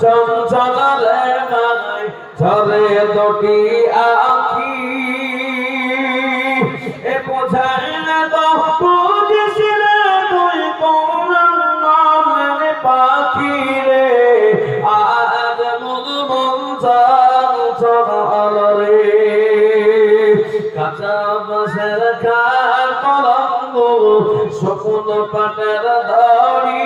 চঞ্চল ঝরে দুটি আখি। এ বোঝায় না তো বুঝিস তুই কোন পাখি রে? আজ মুদ মন চঞ্চল রে। কাঁচা বাসের খার কলঙ্গ শকুন পাটের দড়ি।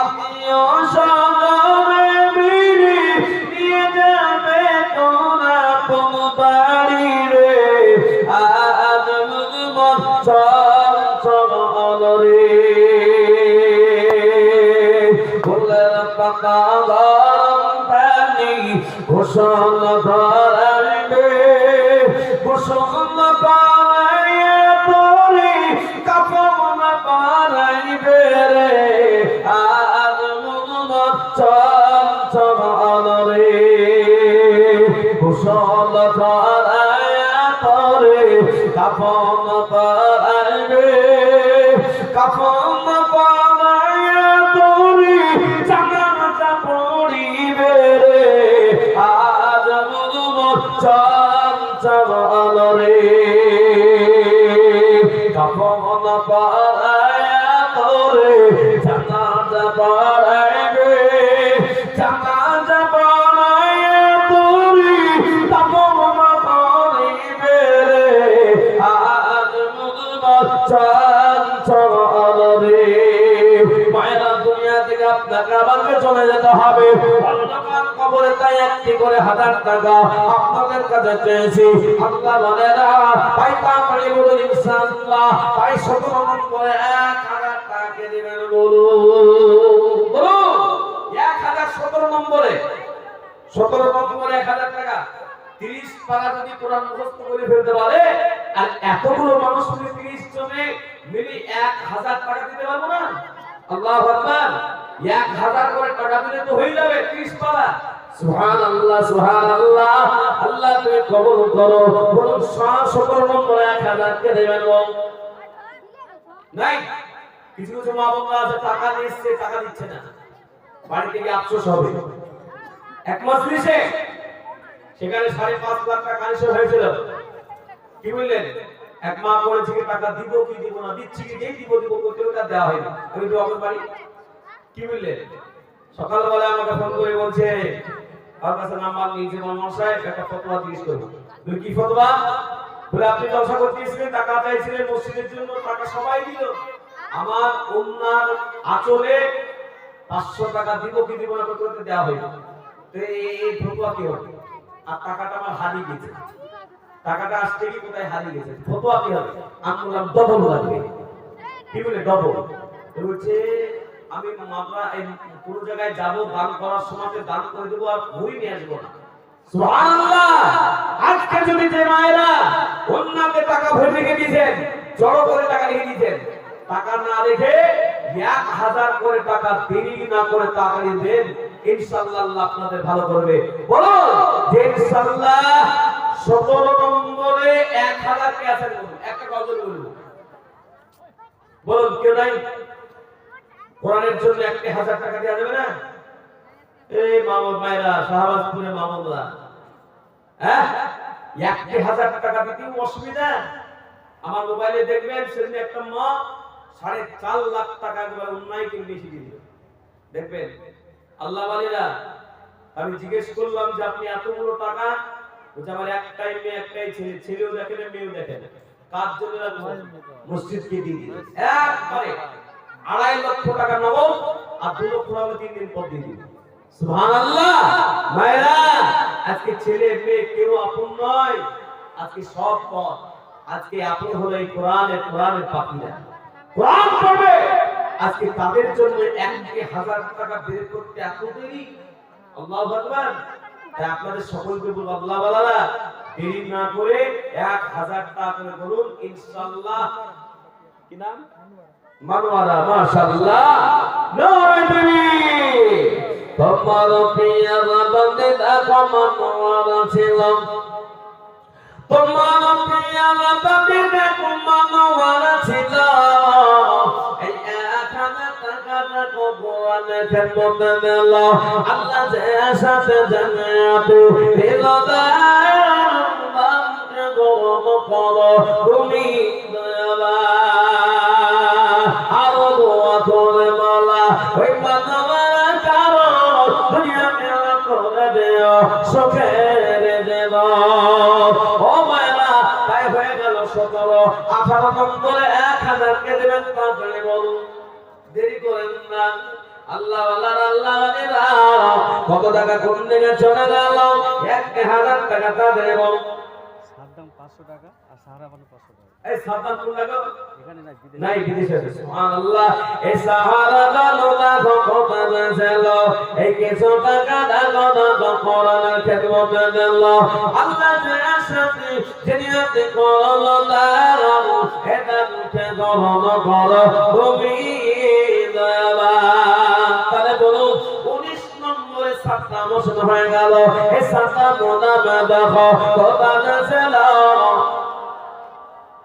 আত্মীয় সগরে বিড়ি নিয়ে যাবে তোরা কোন বাড়ি রে। আজ মুগব চল রে। ফুলের ঘোষণ চল রে ঘোষণ ধরাইয়া কাপন পারাইবে কাপন পারাইয়া তোরে চামচা পড়িবে রে। আজ মুগব চল আমাকে চলে যেতে হবে। কবরে তাই একটি করে হাজার টাকা আপনাদের কাছে চেয়েছি। সতেরো এক হাজার টাকা এক হাজার সতেরো নম্বরে। সতেরো এক হাজার টাকা। তিরিশ যদি মুখস্থ করে ফেলতে পারে, আর এতগুলো মানুষ মিলে তিরিশ জনে এক হাজার টাকা দিতে পারব না? আল্লাহ এক হাজার করে টাকা দিলে তো হয়ে যাবে তিরিশ পারা সুহান আল্লাহ সুহান আল্লাহ আল্লাহ তুমি কবল করো। বলুন সতেরো নম্বরে এক হাজার কে দেবেন নাই কিছু কিছু মা বাবা আছে টাকা নিচ্ছে টাকা দিচ্ছে না। বাড়ি থেকে আফসোস হবে। এক মাস দিয়েছে সেখানে সাড়ে পাঁচ লাখ টাকা কালেকশন হয়েছিল। কি বললেন? এক মা করেছে টাকা দিব কি দিব না দিচ্ছি কি দিব দিব করতে দেওয়া হয়নি। আমি তো আমার বাড়ি কি বললেন সকালবেলা আমাকে ফোন করে বলছে, আমার কাছে নাম্বার নিয়েছে মামা সাহেব একটা ফতোয়া জিজ্ঞেস করব। তুমি কি ফতোয়া? বলে, আপনি জলসা করতে টাকা চাইছিলেন মসজিদের জন্য, টাকা সবাই দিল। আমার অন্যার আচলে পাঁচশো টাকা দিব কি দিব না করতে দেওয়া হয়নি তো এই ফতোয়া কি হবে? আর টাকাটা আমার হারিয়ে গেছে। টাকাটা আসতে কি কোথায়? হারিয়ে গেছে। ফতোয়া কি হবে? আমি বললাম ডবল লাগবে কি বলে? ডবল বলছে আমি এই কোন জায়গায় যাব, দান করার সময় দান করে দেবো আর ঘুরি নিয়ে আসব না। সুবহানাল্লাহ! আজকে যদি যে মায়েরা অন্যকে টাকা ভরে রেখে দিয়েছেন, জড়ো করে টাকা রেখে দিয়েছেন, টাকা না রেখে এক হাজার করে টাকা দেরি না করে টাকা দেন, ইনশাআল্লাহ আল্লাহ আপনাদের ভালো করবে। বলো যে ইনশাআল্লাহ সতেরো নম্বরে এক হাজার কে আছেন একটা গজল বলুন। বলুন, কেউ নাই? কোরআনের জন্য একটি হাজার টাকা দেওয়া যাবে না? এই মামুদ মায়েরা শাহবাজপুরে মামুদরা হ্যাঁ? একটি হাজার টাকা দিতেও অসুবিধা। আমার মোবাইলে দেখবেন, সেদিন একটা মা সাড়ে চার লাখ টাকা একবার বেশি দিল। দেখবেন? আল্লাহ বালিরা আমি জিজ্ঞেস করলাম যে আপনি এতগুলো টাকা? বলছে, আমার একটাই মেয়ে, একটাই ছেলে, ছেলেও দেখে না, মেয়েও দেখে না। জন্য মসজিদকে দিয়ে দিল। আড়াই লক্ষ টাকা নগদ আর দু লক্ষ টাকা তিন দিন পর দিয়ে আজকে ছেলে, মেয়ে কেউ আপন নয়। আজকে সব পথ। আজকে আপন হলো এই কোরআনের কোরআনের পাখিরা। কোরআন পড়বে। আজকে তাদের জন্য এক থেকে হাজার টাকা বের করতে এত দেরি। আল্লাহ আকবার। তাই আপনাদের সকলকে বলব, আল্লাহ বালারা, দেরি না করে এক হাজার টাকা করে বলুন, ইনশাআল্লাহ। কি নাম? মানওয়ারা মাশাআল্লাহ। নয় তুমি তোমার প্রিয় বন্দে দেখো মানওয়ারা ছিলাম। তোমার প্রিয় বন্দে দেখো মানওয়ারা ছিলাম। এই হাজার টাকা টাকাটা কোরআনে খেদমত দিল আল্লাহ যে সাথে দয়াবান। সুখের দেব ও মায়েরা তাই হয়ে গেল সতেরো আঠারো নম্বরে এক হাজার কে দেবেন তাড়াতাড়ি বলুন দেরি করেন না আল্লাহ আল্লাহ আল্লাহ আল্লাহ কত টাকা কোন দিকে চলে গেল এক হাজার টাকা তাড়াতাড়ি বলুন সাদ্দাম পাঁচশো টাকা আর সাহারা পাঁচশো টাকা। এই সাবধান কোন এখানে নাই বিদেশে। সুবহানাল্লাহ। এই সাহারা দানো দানো কথা বেজেল এই কিছু টাকা দানো দানো কোরআনের খেদমত দিল আল্লাহ যে আসাতে জেনিয়াতে করল দারো এটা মুখে গরম কর তুমি দয়াবান। তাহলে বলুন উনিশ নম্বরে সাতটা মসজিদ হয়ে গেল। এই সাতটা মোনামে দেখো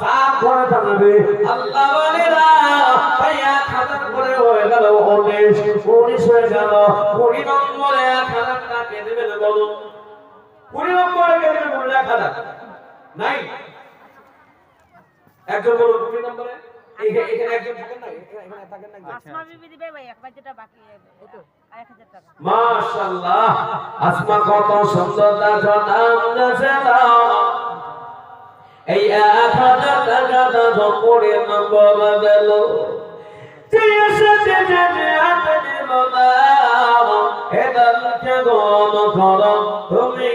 সাত ঘরে থাকবে আল্লাহ বলেরা এক হাজার করে হয়ে গেল উনিশ উনিশ হয়ে গেল। কুড়ি নম্বরে এক হাজার টাকা দেবেন কুড়ি নম্বরে কে বলুন এক হাজার? নাই। একজন বলুন কুড়ি নম্বরে? থাকেন না? একজন? আসমা দিবে কত সুন্দর নাম এই এক দাও করে নম্বর দিল তুমি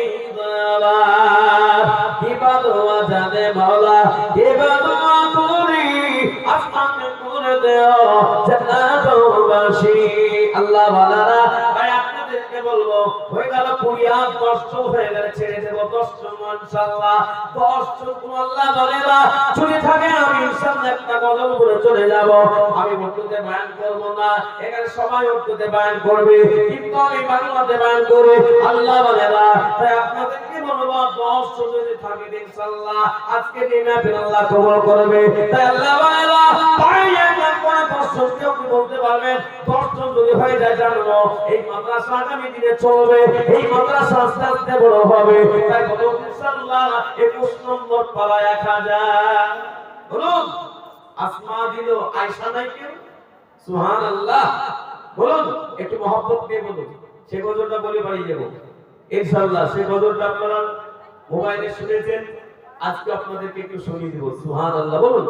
জান্নাতবাসী। আল্লাহ বালারা আপনাদেরকে বলব, হয়ে গেল কুড়ি হাত কষ্ট হয়ে গেলে ছেড়ে দেবো দশটা ইনশাআল্লাহ দশটা আল্লাহ বলে না। চুরি থাকে আমি ইনশাআল্লাহ একটা গজল করে চলে যাব। আমি বন্ধুতে বয়ান করব না। এখানে সবাই বন্ধুতে বয়ান করবে। কিন্তু আমি বাংলাতে বয়ান করে আল্লাহ বলে না। তাই আপনাদেরকে বলব দশটা যদি থাকে ইনশাআল্লাহ আজকে দিনে ফির আল্লাহ কবুল করবে। তাই আল্লাহ বলে না কেউ কি বলতে পারবেন? দশটা যদি হয়ে যায় জানব এই মাদ্রাসা আগামী দিনে চলবে, এই মাদ্রাসা আস্তে আস্তে বড় হবে। একুশ নম্বর পারা এক হাজার। আসমা দিল আয়সা নাই কেউ সুহান আল্লাহ বলুন, একটু মহব্বত দিয়ে বলুন। সে গজলটা বলে বাড়ি যাব ইনশাআল্লাহ, সে গজলটা আপনারা মোবাইলে শুনেছেন। আজকে আপনাদেরকে একটু শুনিয়ে দেবো। সুহান আল্লাহ বলুন।